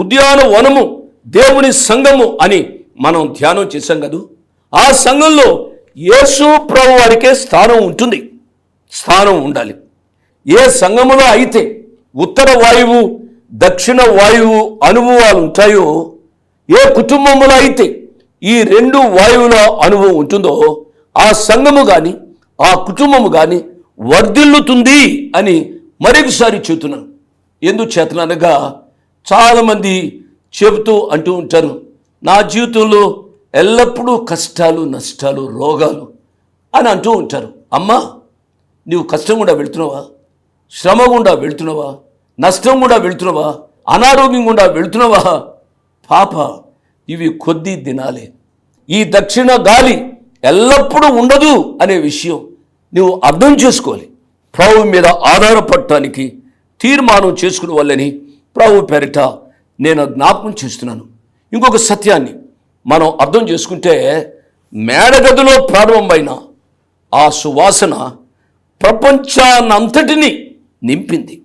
ఉద్యానవనము దేవుని సంఘము అని మనం ధ్యానం చేశాం కదూ? ఆ సంఘంలో యేసు ప్రభు వారికే స్థానం ఉంటుంది. స్థానం ఉండాలి. ఏ సంఘములో అయితే ఉత్తర వాయువు దక్షిణ వాయువు అనుభవాలు ఉంటాయో ఏ కుటుంబంలో అయితే ఈ రెండు వాయువుల అనుభవం ఉంటుందో ఆ సంఘము కానీ ఆ కుటుంబము కానీ వర్ధిల్లుతుంది అని మరొకసారి చెబుతున్నాను. ఎందుకు చాలామంది చెబుతూ అంటూ ఉంటారు నా జీవితంలో ఎల్లప్పుడూ కష్టాలు నష్టాలు రోగాలు అని అంటూ ఉంటారు. అమ్మా నీవు కష్టం గుండా వెళ్తున్నావా? శ్రమ గుండా వెళ్తున్నావా? నష్టం గుండా వెళ్తున్నావా? అనారోగ్యం గుండా వెళ్తున్నావా? పాప ఇవి కొద్ది దినాలే. ఈ దక్షిణ గాలి ఎల్లప్పుడూ ఉండదు అనే విషయం నువ్వు అర్థం చేసుకోవాలి. ప్రభు మీద ఆధారపడటానికి తీర్మానం చేసుకునే వాళ్ళని ప్రభు పేరిట నేను జ్ఞాపకం చేస్తున్నాను. ఇంకొక సత్యాన్ని మనం అర్థం చేసుకుంటే మేడగదిలో ప్రారంభమైన ఆ సువాసన ప్రపంచానంతటిని నింపింది.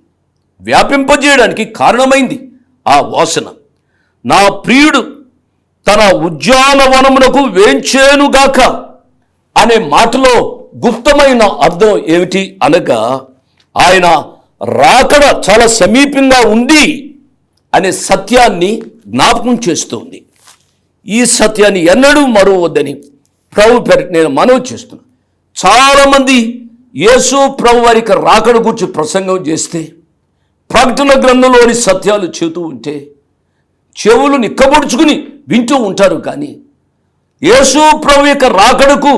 వ్యాపింపజేయడానికి కారణమైంది ఆ వాసన. నా ప్రియుడు తన ఉజ్జాలవనమునకు వేంచేనుగాక అనే మాటలో గుప్తమైన అర్థం ఏమిటి అనగా ఆయన రాకడ చాలా సమీపంగా ఉంది అనే సత్యాన్ని జ్ఞాపకం చేస్తుంది. ఈ సత్యాన్ని ఎన్నడూ మరవద్దని ప్రభు పేరు నేను మనవి చేస్తున్నాను చాలామంది యేసు ప్రభు వారికి రాకడ గురించి ప్రసంగం చేస్తే ప్రకటన గ్రంథంలోని సత్యాలు చెబుతూ ఉంటే చెవులు నిక్కబొడుచుకుని వింటూ ఉంటారు కానీ యేసు ప్రభు యొక్క రాకడకు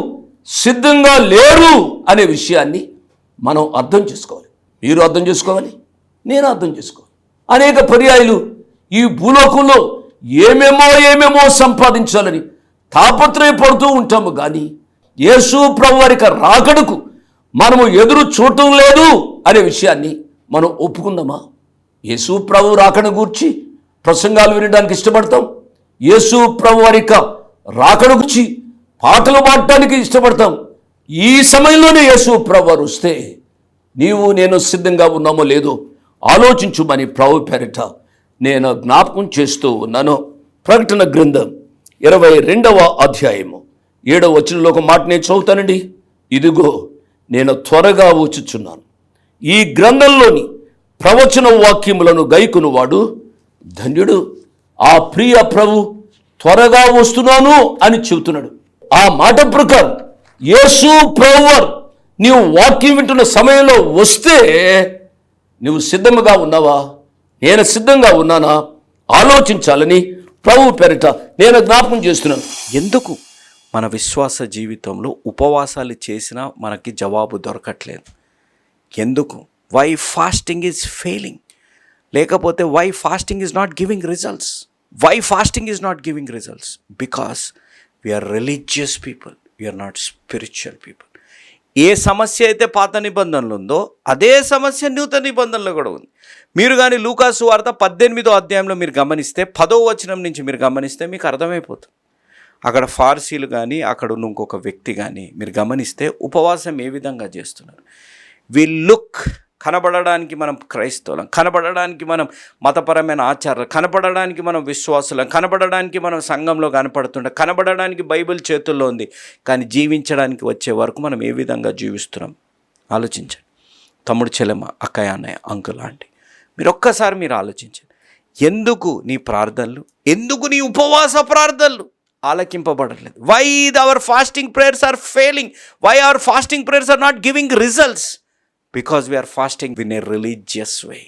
సిద్ధంగా లేరు అనే విషయాన్ని మనం అర్థం చేసుకోవాలి. మీరు అర్థం చేసుకోవాలి? నేను అర్థం చేసుకోవాలి. అనేక పర్యాయాలు ఈ భూలోకంలో ఏమేమో ఏమేమో సంపాదించాలని తాపత్రయపడుతూ ఉంటాము కానీ యేసు ప్రభు వారికి రాకడకు మనము ఎదురు చూడటం లేదు అనే విషయాన్ని మనం ఒప్పుకుందామా? యేసు ప్రభు రాకడ గూర్చి ప్రసంగాలు వినడానికి ఇష్టపడతాం. యేసు ప్రభు వారి యొక్క రాకడ గురించి పాటలు పాడటానికి ఇష్టపడతాం. ఈ సమయంలోనే యేసు ప్రభు వారు వస్తే నీవు నేను సిద్ధంగా ఉన్నామో లేదో ఆలోచించుమని ప్రభు పేరిట నేను జ్ఞాపకం చేస్తూ ఉన్నాను. ప్రకటన గ్రంథం ఇరవై రెండవ అధ్యాయము. ఏడవ వచనంలో ఒక మాట నేను చదువుతానండి. ఇదిగో నేను త్వరగా వచ్చుచున్నాను. ఈ గ్రంథంలోని ప్రవచన వాక్యములను గైకునువాడు ధన్యుడు. ఆ ప్రియ ప్రభు త్వరగా వస్తున్నాను అని చెబుతున్నాడు. ఆ మాట ప్రకారం యేసు ప్రభువారు నీవు వాక్యం వింటున్న సమయంలో వస్తే నువ్వు సిద్ధంగా ఉన్నావా? నేను సిద్ధంగా ఉన్నానా? ఆలోచించాలని ప్రభు పేరిట నేను జ్ఞాపకం చేస్తున్నాను. ఎందుకు? మన విశ్వాస జీవితంలో ఉపవాసాలు చేసినా మనకి జవాబు దొరకట్లేదు. ఎందుకు? వై ఫాస్టింగ్ ఈజ్ ఫెయిలింగ్ లేకపోతే why fasting is not giving results why fasting is not giving results because we are religious people we are not spiritual people ఏ సమస్య అయితే పాత నిబంధనలు ఉందో అదే సమస్య నూతన నిబంధనలో కూడా ఉంది. మీరు కానీ లూకాసు వార్త పద్దెనిమిదో అధ్యాయంలో మీరు గమనిస్తే పదో వచనం నుంచి మీరు గమనిస్తే మీకు అర్థమైపోతుంది. అక్కడ ఫార్సీలు కానీ అక్కడ ఉన్న ఇంకొక వ్యక్తి కానీ మీరు గమనిస్తే ఉపవాసం ఏ విధంగా చేస్తున్నారు? వీళ్ళు లుక్ కనబడడానికి మనం క్రైస్తవులం కనబడడానికి మనం మతపరమైన ఆచారాలు కనబడడానికి మనం విశ్వాసులం కనబడడానికి మనం సంఘంలో కనపడుతుంటాం కనబడడానికి బైబిల్ చేతుల్లో ఉంది. కానీ జీవించడానికి వచ్చే వరకు మనం ఏ విధంగా జీవిస్తున్నాం? ఆలోచించండి. తమ్ముడు చెల్లెమ్మ అక్కయ్య అన్నయ్య అంకుల్ ఆంటీ మీరు ఒక్కసారి మీరు ఆలోచించండి. ఎందుకు నీ ప్రార్థనలు? ఎందుకు నీ ఉపవాస ప్రార్థనలు? ఆలకింపబడట్లేదు why our fasting prayers are failing why our fasting prayers are not giving results because we are fasting in a religious way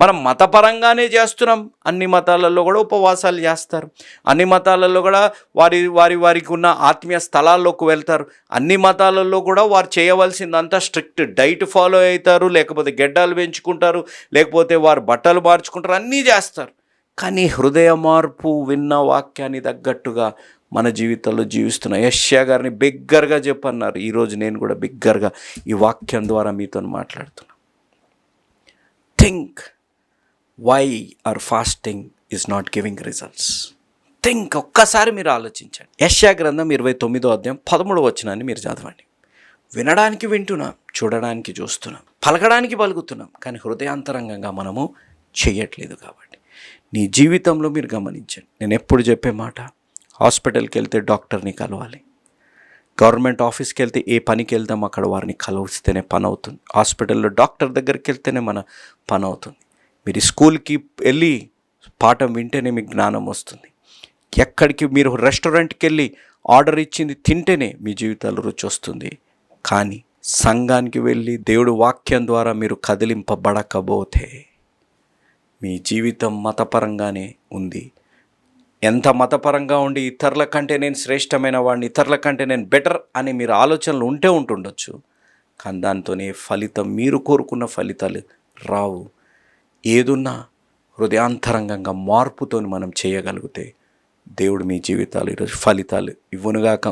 మనం మతపరంగానే చేస్తున్నాం. అన్ని మతాలలో కూడా ఉపవాసాలు చేస్తారు. అన్ని మతాలలో కూడా వారి వారి వారికి ఉన్న ఆత్మీయ స్థలాల్లోకి వెళ్తారు. అన్ని మతాలలో కూడా వారు చేయవలసిందంతా స్ట్రిక్ట్ డైట్ ఫాలో అవుతారు. లేకపోతే గెడ్డలు పెంచుకుంటారు. లేకపోతే వారు బట్టలు మార్చుకుంటారు. అన్నీ చేస్తారు. కానీ హృదయ మార్పు విన్న వాక్యాన్ని తగ్గట్టుగా మన జీవితంలో జీవిస్తున్న యష్యా గారిని బిగ్గరగా చెప్పన్నారు. ఈరోజు నేను కూడా బిగ్గరగా ఈ వాక్యం ద్వారా మీతో మాట్లాడుతున్నా. Think why are fasting is not giving results think ఒక్కసారి మీరు ఆలోచించండి. యష్యా గ్రంథం ఇరవై తొమ్మిదో అధ్యాయం పదమూడు వచ్చినాన్ని మీరు చదవండి. వినడానికి వింటున్నాం చూడడానికి చూస్తున్నాం పలకడానికి పలుకుతున్నాం కానీ హృదయాంతరంగంగా మనము చేయట్లేదు కాబట్టి. నీ జీవితంలో మీరు గమనించండి. నేను ఎప్పుడు చెప్పే మాట? హాస్పిటల్కి వెళ్తే డాక్టర్ని కలవాలి. గవర్నమెంట్ ఆఫీస్కి వెళ్తే ఏ పనికి వెళ్దాం అక్కడ వారిని కలవస్తేనే పని అవుతుంది హాస్పిటల్లో డాక్టర్ దగ్గరికి వెళ్తేనే మన పని అవుతుంది మీరు స్కూల్కి వెళ్ళి పాఠం వింటేనే మీకు జ్ఞానం వస్తుంది. ఎక్కడికి మీరు రెస్టారెంట్కి వెళ్ళి ఆర్డర్ ఇచ్చింది తింటేనే మీ జీవితాలు రుచి వస్తుంది. కానీ సంఘానికి వెళ్ళి దేవుడు వాక్యం ద్వారా మీరు కదిలింపబడకపోతే మీ జీవితం మతపరంగానే ఉంది. ఎంత మతపరంగా ఉండి ఇతరుల కంటే నేను శ్రేష్టమైన వాడిని ఇతరుల కంటే నేను బెటర్ అని మీరు ఆలోచనలు ఉంటే ఉంటుండొచ్చు. కానీ దాంతోనే ఫలితం మీరు కోరుకున్న ఫలితాలు రావు. ఏదున్నా హృదయాంతరంగంగా మార్పుతో మనం చేయగలిగితే దేవుడు మీ జీవితాలు ఈరోజు ఫలితాలు ఇవ్వనుగాక.